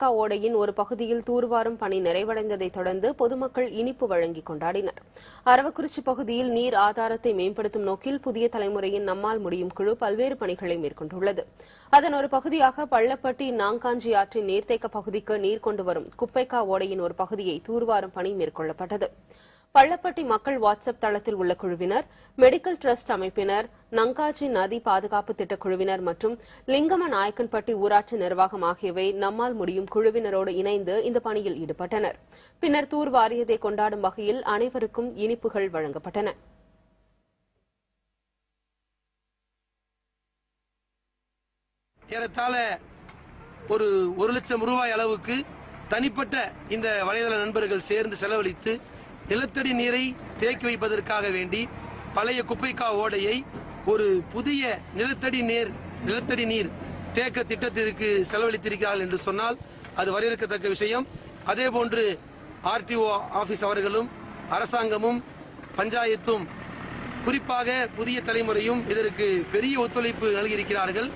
கா ஓடையின் ஒரு பகுதியில் தூர்வாரும் பணி நிறைவடைந்ததை தொடர்ந்து பொதுமக்கள் இனிப்பு வழங்கி கொண்டாடினர். அரவக்குறிச்சி பகுதியில் நீர் ஆதாரத்தை மேம்படுத்தும் நோக்கில் புதிய தலைமுறையின் நம்மால் முடியும் குழு பல்வேறு பணிகளை மேற்கொண்டுள்ளது. அதன் ஒரு பகுதியாக பள்ளப்பட்டி நாங்காஞ்சி ஆற்றின் நீர்த்தேக்க பகுதிக்கு நீர் கொண்டு வரும் குப்பைக்கா ஓடையின் ஒரு பகுதியை தூர்வாரும் பணி மேற்கொள்ளப்பட்டது. பள்ளப்பட்டி மக்கள் வாட்ஸ்அப் தளத்தில் உள்ள குழுவினர் மெடிக்கல் டிரஸ்ட் அமைப்பினர் நங்காஜி நதி பாதுகாப்பு திட்ட குழுவினர் மற்றும் லிங்கம நாயக்கன்பட்டி ஊராட்சி நிர்வாகம் ஆகியவை நம்மால் முடியும் குழுவினரோடு இணைந்து இந்த பணியில் ஈடுபட்டனர். பின்னர் தூர் வாரியத்தை கொண்டாடும் வகையில் அனைவருக்கும் இனிப்புகள் வழங்கப்பட்டன. ஏறத்தாழ ஒரு ஒரு லட்சம் ரூபாய் அளவுக்கு தனிப்பட்ட இந்த வலைதள நண்பர்கள் சேர்ந்து செலவழித்து நிலத்தடி நீரை தேக்கி வைப்பதற்காக வேண்டி பழைய குப்பைக்கா ஓடையை ஒரு புதிய நிலத்தடி நீர் நிலத்தடி நீர் தேக்க திட்டத்திற்கு செலவழித்திருக்கிறார்கள் என்று சொன்னால் அது வரவேற்கத்தக்க விஷயம். அதே போன்று ஆர்டிஓ ஆபீஸ் அவர்களும் அரசாங்கமும் பஞ்சாயத்தும் குறிப்பாக புதிய தலைமுறையும் இதற்கு பெரிய ஒத்துழைப்பு நல்கியிருக்கிறார்கள்.